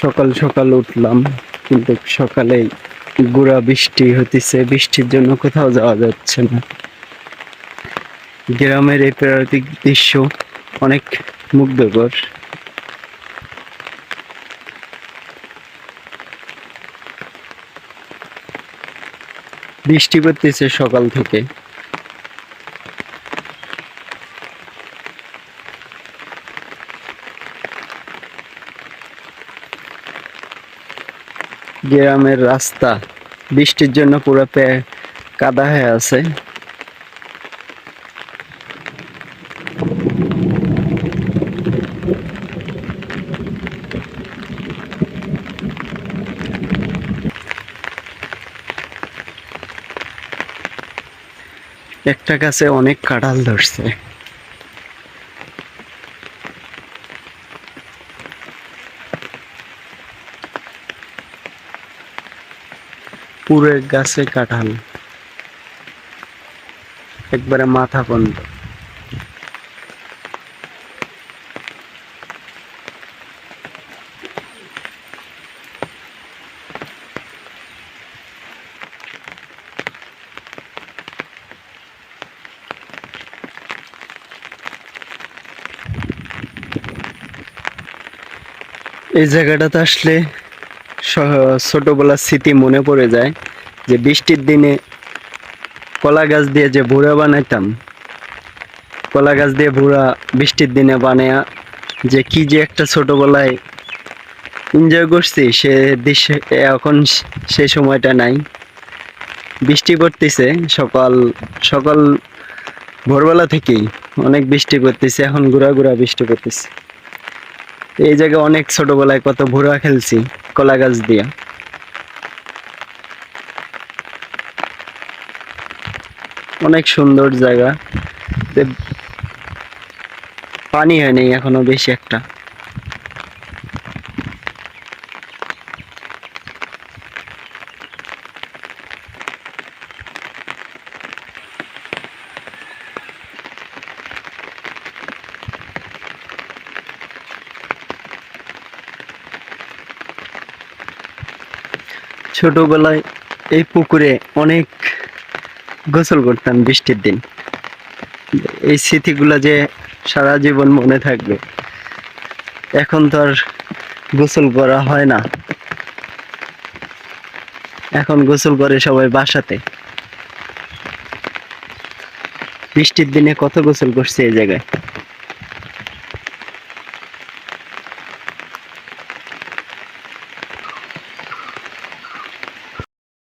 সকাল সকাল উঠলাম, কিন্তু সকালে গুড়া বৃষ্টি হতেছে বৃষ্টির জন্য কোথাও যাওয়া যাচ্ছে না। গ্রামের এই প্রাকৃতিক দৃশ্য অনেক মুগ্ধকর। বৃষ্টি পড়তেছে সকাল থেকে। গ্রামের রাস্তা। বৃষ্টির জন্য পুরো পে কাদা হয়ে আছে। একটা গাছে অনেক কাঁঠাল ধরছে। পুরো গাছে কাঁঠাল। একবারে মাথা পর্যন্ত এই জায়গাটাতে আসলে ছোটবেলার স্মৃতি মনে পড়ে যায় যে বৃষ্টির দিনে কলা গাছ দিয়ে যে ভুড়া বানাইতাম, কলা গাছ দিয়ে ভুড়া বৃষ্টির দিনে বানায়া যে কি যে একটা ছোটবেলায় এনজয় করছি, সে দৃশ্য এখন সে- সময়টা নাই। বৃষ্টি পড়তেছে, সকাল সকাল ভোরবেলা থেকেই অনেক বৃষ্টি পড়তেছে, এখন ঘুরা ঘুরা বৃষ্টি পড়তেছে। এই জায়গায় অনেক ছোটবেলায় কত ভুড়া খেলছি। কলা গাছ দিয়া। অনেক সুন্দর জায়গা। পানি হয়নি এখনও বেশি একটা। ছোটবেলায় এই পুকুরে অনেক গোসল করতাম বৃষ্টির দিন। এই স্মৃতিগুলো যে সারা জীবন মনে থাকবে। এখন তো আর গোসল করা হয় না। এখন গোসল করে সবাই বাসাতে। বৃষ্টির দিনে কত গোসল করছে এই জায়গায়?